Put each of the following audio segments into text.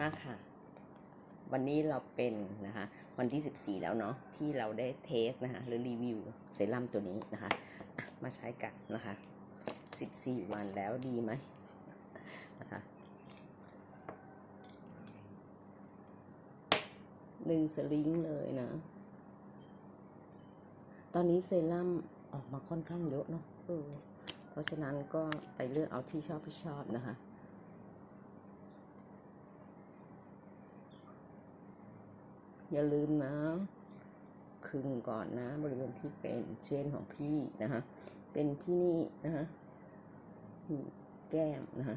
มากค่ะ วันนี้เราเป็นนะคะ วันที่ 14 แล้วเนาะที่เราได้เทสนะคะหรือรีวิวเซรั่มตัวนี้นะคะ มาใช้กันนะคะ 14 วันแล้วดีไหมนะคะหนึ่งสลิงเลยนะ ตอนนี้เซรั่มออกมาค่อนข้างเยอะเนาะเพราะฉะนั้นก็ไปเลือกเอาที่ชอบที่ชอบนะคะ อย่าลืมนะคึงก่อนนะบริเวณที่เป็นเช่นของพี่นะคะเป็นที่นี่นะคะนี่แก้มนะคะ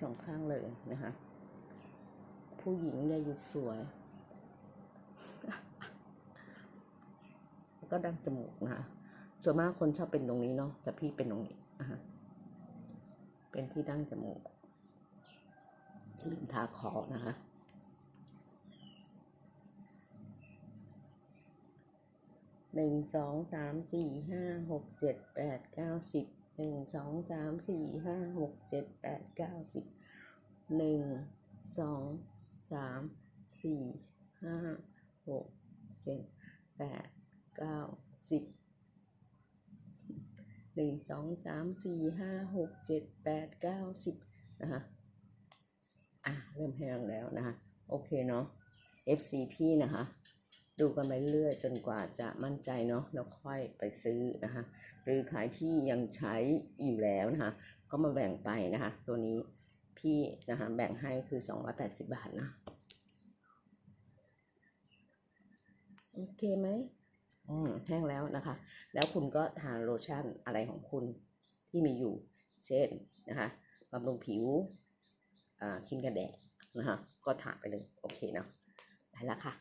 สองข้างเลยนะคะ ผู้หญิงอย่าหยุดสวย ก็ดังจมูกนะคะส่วนมากคนชอบเป็นตรงนี้เนาะแต่พี่เป็นตรงนี้นะคะเป็นที่ดั้งจมูกลืมทาคอนะคะ หนึ่งสองสามสี่ห้าหกเจ็ดแปดเก้าสิบหนึ่งสองสามสี่ห้าหกเจ็ดแปดเก้าสิบหนึ่งสองสามสี่ห้าหกเจ็ดแปดเก้าสิบหนึ่งสองสามสี่ห้าหกเจ็ดแปดเก้าสิบนะคะอะ เริ่มแห้งแล้วนะคะ โอเคเนาะ FC พี่นะคะ ดูกันไปเรื่อยจนกว่าจะมั่นใจเนาะแล้วค่อยไปซื้อนะคะ หรือขายที่ยังใช้อยู่แล้วนะคะ ก็มาแบ่งไปนะคะ ตัวนี้พี่นะคะแบ่งให้คือ 280 บาทนะโอเคไหมอืมแห้งแล้วนะคะ แล้วคุณก็ทาโลชั่นอะไรของคุณที่มีอยู่ เช่นนะคะบำรุงผิวอ่าครีมกันแดดนะคะ ก็ทาไปเลย โอเคเนาะไปแล้วค่ะ